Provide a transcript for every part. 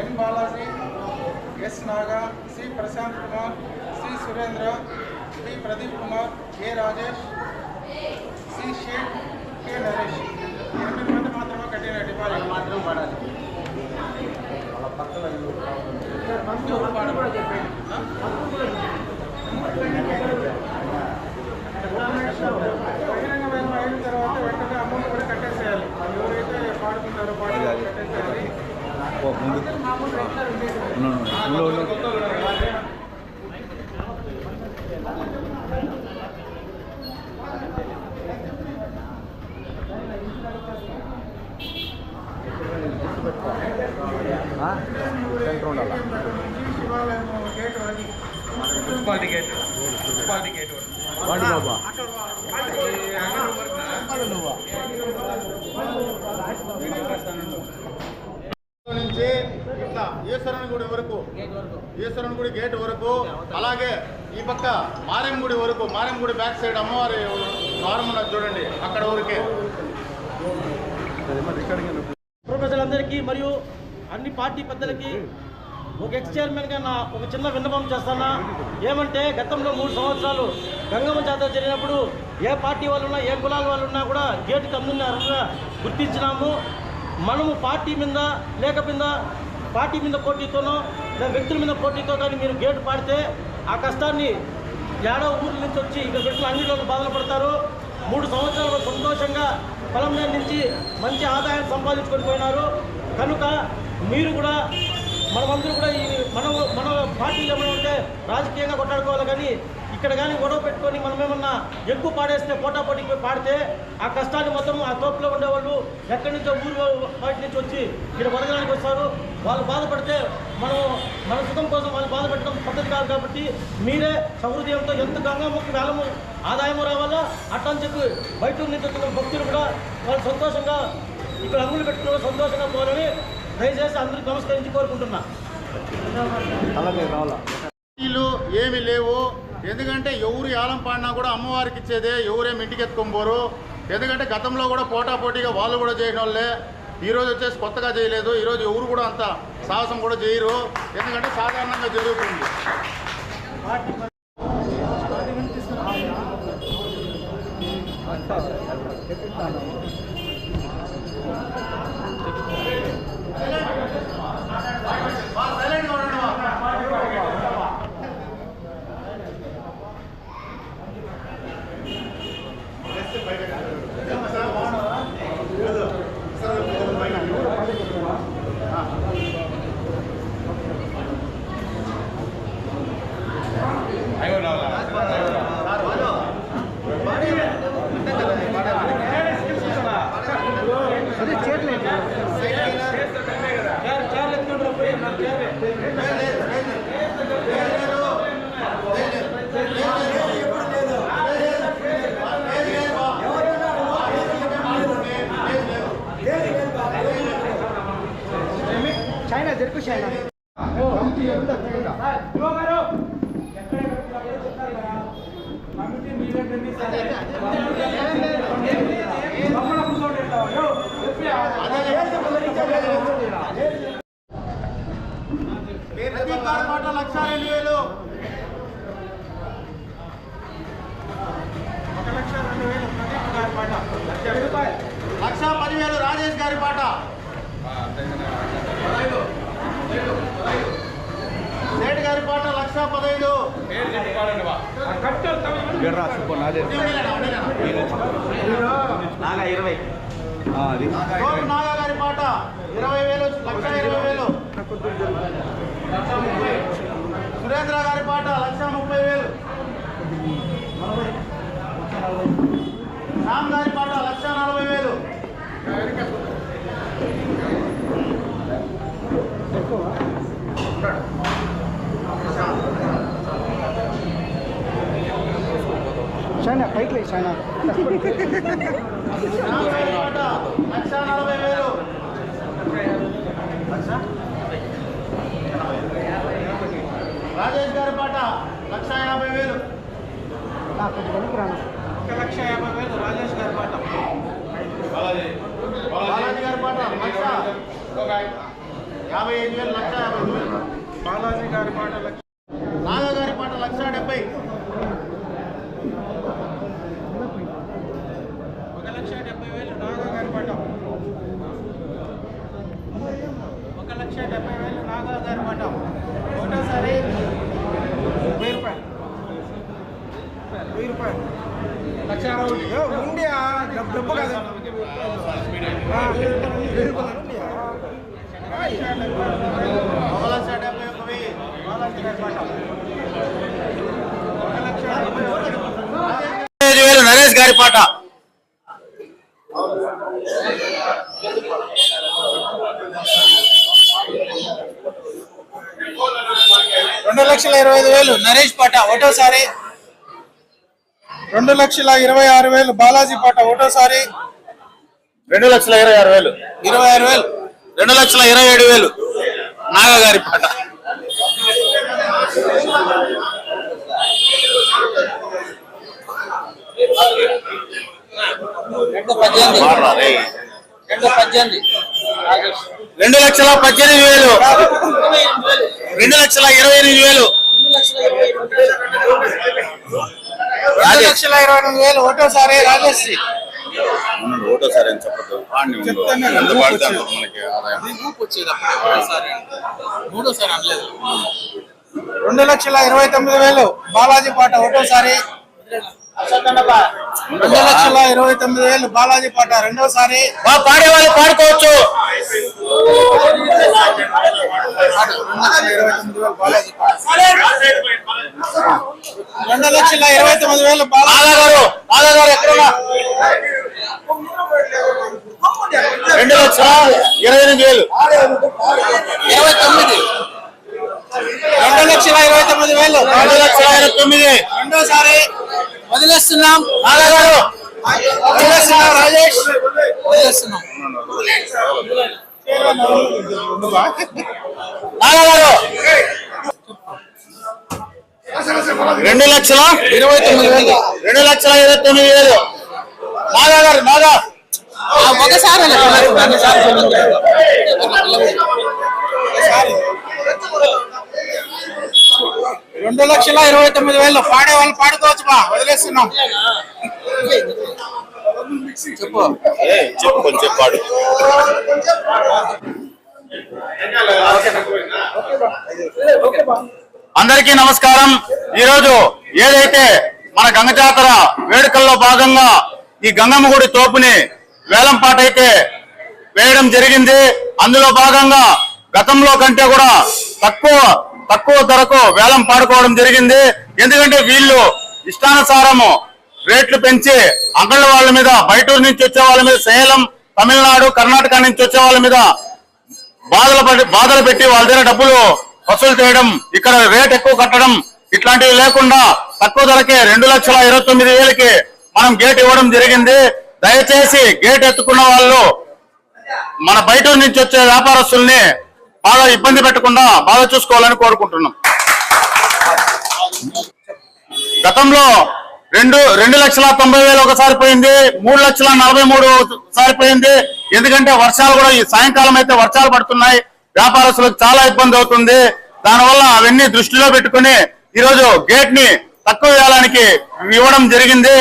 N Balaji S Naga C Prashanth Kumar C Surendra T Pradeep Kumar K Rajesh C Sheikh K Naresh deposit మాత్రం పడాలి. ఎవరు పాడకూడదు. ఆ? బహిరంగ వేలం అయిన తర్వాత వెంటనే అమౌంట్ కూడా కట్టేసేయాలి ఎవరైతే పాడుతున్నారో పాడాలి కట్టేసేయాలి అందరూ మామూలు రెగ్యులర్ ఉండేది శివాలయం గేట్ వరకు ఉపాధి గేట్ ఉపాధి గేట్ వాడి బాబా నుంచి ఇట్లా ఈశ్వరుని గుడి వరకు ఈశ్వరుని గుడి గేట్ వరకు అలాగే ఈ పక్క మారెం గుడి వరకు మారెం గుడి బ్యాక్ సైడ్ అమ్మవారి ద్వారం ఉన్నది చూడండి అక్కడ వరకే. ప్రజలందరికీ మరియు అన్ని పార్టీ పెద్దలకి ఒక ఎక్స్ చైర్మన్గా నా ఒక చిన్న విన్నపం చేస్తానా? ఏమంటే గతంలో మూడు సంవత్సరాలు గంగమ్మ జాతర జరిగినప్పుడు ఏ పార్టీ వాళ్ళు ఉన్నా ఏ కులాల వాళ్ళు ఉన్నా కూడా గేటుకి అర్హంగా గుర్తించినాము. మనము పార్టీ మీద లేక మీద పార్టీ మీద పోటీతోనో లేదా వ్యక్తుల మీద పోటీతో కానీ మీరు గేటు పాడితే ఆ కష్టాన్ని ఏడో ఊర్ల నుంచి వచ్చి ఇక్కడ వ్యక్తులు అన్నిలో బాధలు పడతారు. మూడు సంవత్సరాలు సంతోషంగా పొలం మీద నుంచి మంచి ఆదాయం సంపాదించుకొని పోయినారు. కనుక మీరు కూడా మనమందరూ కూడా ఈ మన మన పార్టీలు ఏమైనా ఉంటే రాజకీయంగా కొట్టాడుకోవాలి కానీ ఇక్కడ కానీ గొడవ పెట్టుకొని మనం ఏమన్నా ఎక్కువ పాడేస్తే పోటాపోటీకి పోటీకి పాడితే ఆ కష్టాన్ని మొత్తం ఆ తోపులో ఉండేవాళ్ళు ఎక్కడి నుంచో ఊరు బయట నుంచి వచ్చి ఇక్కడ బతకడానికి వస్తారు. వాళ్ళు బాధపడితే మనం మన సుఖం కోసం వాళ్ళు బాధపెట్టడం పద్ధతి కాదు కాబట్టి మీరే సహృదయంతో ఎంత గంగాముఖి వేలము ఆదాయము రావాలో? అట్టని చెప్పి బయట నుంచి వచ్చిన భక్తులు కూడా వాళ్ళు సంతోషంగా ఇక్కడ అంగులు పెట్టుకున్న సంతోషంగా పోవాలని దయచేసి అందరికీ నమస్కరించి కోరుకుంటున్నా. ఏమి లేవు. ఎందుకంటే ఎవరు యాలం పాడినా కూడా అమ్మవారికి ఇచ్చేదే. ఎవరేమి ఇంటికి ఎత్తుకొని పోరు. ఎందుకంటే గతంలో కూడా పోటాపోటీగా వాళ్ళు కూడా చేయని వాళ్ళే. ఈరోజు వచ్చేసి కొత్తగా చేయలేదు. ఈరోజు ఎవరు కూడా అంత సాహసం కూడా చేయరు. ఎందుకంటే సాధారణంగా జరుగుతుంది. చైనా జరుపు చైనా పాట లక్ష రెండు వేలు లక్ష పదివేలు రాజేష్ గారి పాట. గారి పాట లక్ష పదహైదు. నాగా ఇరవై. అది. గోపు నాగా గారి పాట ఇరవై వేలు లక్ష ఇరవై వేలు. సురేంద్ర గారి పాట లక్ష ముప్పై వేలు. శ్యామ్ గారి పాట లక్ష నలభై వేలు చైనా పైకి లేదు వేలు రాజేష్ గారి పాట లక్ష యాభై వేలు. కొంచెం వెనక్కి రాను. ఒక లక్ష యాభై వేలు రాజేష్ గారి పాట. బాలాజీ గారి పాట లక్ష. యాభై ఐదు వేలు లక్ష యాభై వేలు. బాలాజీ గారి పాట లక్ష నాగ గారి పాట లక్ష డెబ్బై ఒక లక్ష డెబ్బై వేలు నాగా గారి పాట ఒక లక్ష డెబ్బై వేలు ఒకటోసారి వెయ్యి రూపాయలు వెయ్యి రూపాయలు లక్ష అరవై ఒకటి. ఉంది డబ్బు కాదు. వెయ్యి రూపాయలు ఒక లక్ష డెబ్బై ఒక వెయ్యి ఒక లక్ష నరేష్ గారి పాట రెండు లక్షల ఇరవై ఐదు వేలు. నరేష్ పాట ఒకటోసారి రెండు లక్షల ఇరవై ఆరు వేలు. బాలాజీ పాట ఒకటోసారి రెండు లక్షల ఇరవై ఆరు వేలు. ఇరవై ఆరు వేలు. రెండు లక్షల ఇరవై ఏడు వేలు. నాగ గారి పాట మాట్లా, రేయ్. రెండు లక్షల పద్దెనిమిది వేలు. రెండు లక్షల ఇరవై ఎనిమిది వేలు. రెండు లక్షల ఇరవై ఎనిమిది వేలు ఒకటోసారి రాజశ్రీ అని చెప్పదు ఎంత. మనకి మూడోసారి అనలేదు. రెండు లక్షల ఇరవై తొమ్మిది వేలు. బాలాజీ పాట ఒకటోసారి రెండు లక్షల ఇరవై తొమ్మిది వేలు బాలాజీ పాట రెండోసారి. పాడే వాళ్ళు పాడుకోవచ్చు. రెండు లక్షల ఇరవై తొమ్మిది వేలు బాలాజీ ఆదా గారు ఎక్కడున్నా? రెండు లక్షల ఇరవై ఎనిమిది వేలు. ఇరవై తొమ్మిది. రెండు లక్షల ఇరవై తొమ్మిది వేలు రెండు లక్షల ఇరవై తొమ్మిది. రెండోసారి వదిలేస్తున్నాం. రాజేష్. రెండు లక్షల ఇరవై తొమ్మిది వేలు. రెండు లక్షల ఇరవై తొమ్మిది వేలు. నాగా గారు నాగా ఒకసారి. రెండు లక్షల ఇరవై తొమ్మిది వేలు. పాడే వాళ్ళు పాడుకోవచ్చు బా వదిలేస్తున్నాం. చెప్పు. చెప్పు కొంచెం పాడు. అందరికీ నమస్కారం. ఈరోజు ఏదైతే మన గంగ జాతర వేడుకల్లో భాగంగా ఈ గంగమ్మ గుడి తోపుని వేలం పాట అయితే వేయడం జరిగింది. అందులో భాగంగా గతంలో కంటే కూడా తక్కువ తక్కువ ధరకు వేలం పాడుకోవడం జరిగింది. ఎందుకంటే వీళ్ళు ఇష్టానుసారము రేట్లు పెంచి అంగళ్ళ వాళ్ళ మీద బయటూరు నుంచి వచ్చే వాళ్ళ మీద సేలం తమిళనాడు కర్ణాటక నుంచి వచ్చే వాళ్ళ మీద బాధలు పడి బాధలు పెట్టి వాళ్ళ దగ్గర డబ్బులు వసూలు చేయడం ఇక్కడ రేట్ ఎక్కువ కట్టడం ఇట్లాంటివి లేకుండా తక్కువ ధరకే రెండు లక్షల ఇరవై తొమ్మిది వేలకి మనం గేట్ ఇవ్వడం జరిగింది. దయచేసి గేట్ ఎత్తుకున్న వాళ్ళు మన బయట నుంచి వచ్చే వ్యాపారస్తుల్ని బాగా ఇబ్బంది పెట్టకుండా బాగా చూసుకోవాలని కోరుకుంటున్నాం. గతంలో రెండు రెండు లక్షల తొంభై వేలు ఒకసారి పోయింది మూడు లక్షల నలభై మూడు సారి పోయింది. ఎందుకంటే వర్షాలు కూడా ఈ సాయంకాలం అయితే వర్షాలు పడుతున్నాయి. వ్యాపారస్తులకు చాలా ఇబ్బంది అవుతుంది. దానివల్ల అవన్నీ దృష్టిలో పెట్టుకుని ఈరోజు గేట్ని తక్కువ వేయడానికి ఇవ్వడం జరిగింది.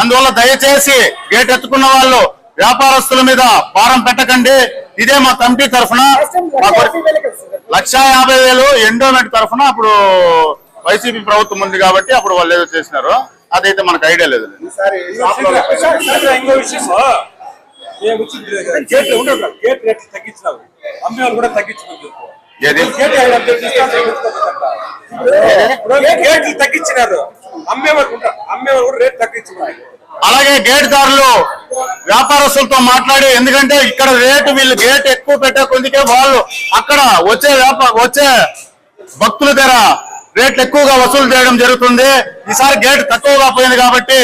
అందువల్ల దయచేసి గేట్ ఎత్తుకున్న వాళ్ళు వ్యాపారస్తుల మీద భారం పెట్టకండి. ఇదే మా కమిటీ తరఫున. లక్షా యాభై వేలు ఎండోమెంట్ తరఫున అప్పుడు వైసీపీ ప్రభుత్వం ఉంది కాబట్టి అప్పుడు వాళ్ళు ఏదో చేసినారు అదైతే మనకు ఐడియా లేదు. ఇంకో విషయం గేట్ రేట్లు తగ్గించినావు అమ్మే కూడా తగ్గించుకుంటారు ఏది? గేట్ తగ్గించినారు అమ్మేవారు ఉంటారు అమ్మేవారు కూడా రేట్ తగ్గించుకున్నారు అలాగే గేట్ దారులు వ్యాపారస్తులతో మాట్లాడి ఎందుకంటే ఇక్కడ రేటు వీళ్ళు గేట్ ఎక్కువ పెట్టే కొద్దికే వాళ్ళు అక్కడ వచ్చే వ్యాపార వచ్చే భక్తుల దగ్గర రేట్లు ఎక్కువగా వసూలు చేయడం జరుగుతుంది. ఈసారి గేట్ తక్కువగా పోయింది కాబట్టి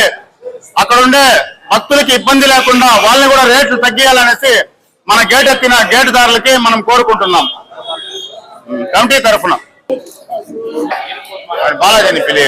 అక్కడ ఉండే భక్తులకి ఇబ్బంది లేకుండా వాళ్ళని కూడా రేట్లు తగ్గియాలనేసి మన గేట్ ఎక్కిన గేటుదారులకి మనం కోరుకుంటున్నాం. కమిటీ తరఫున. బాలాజీని పిలి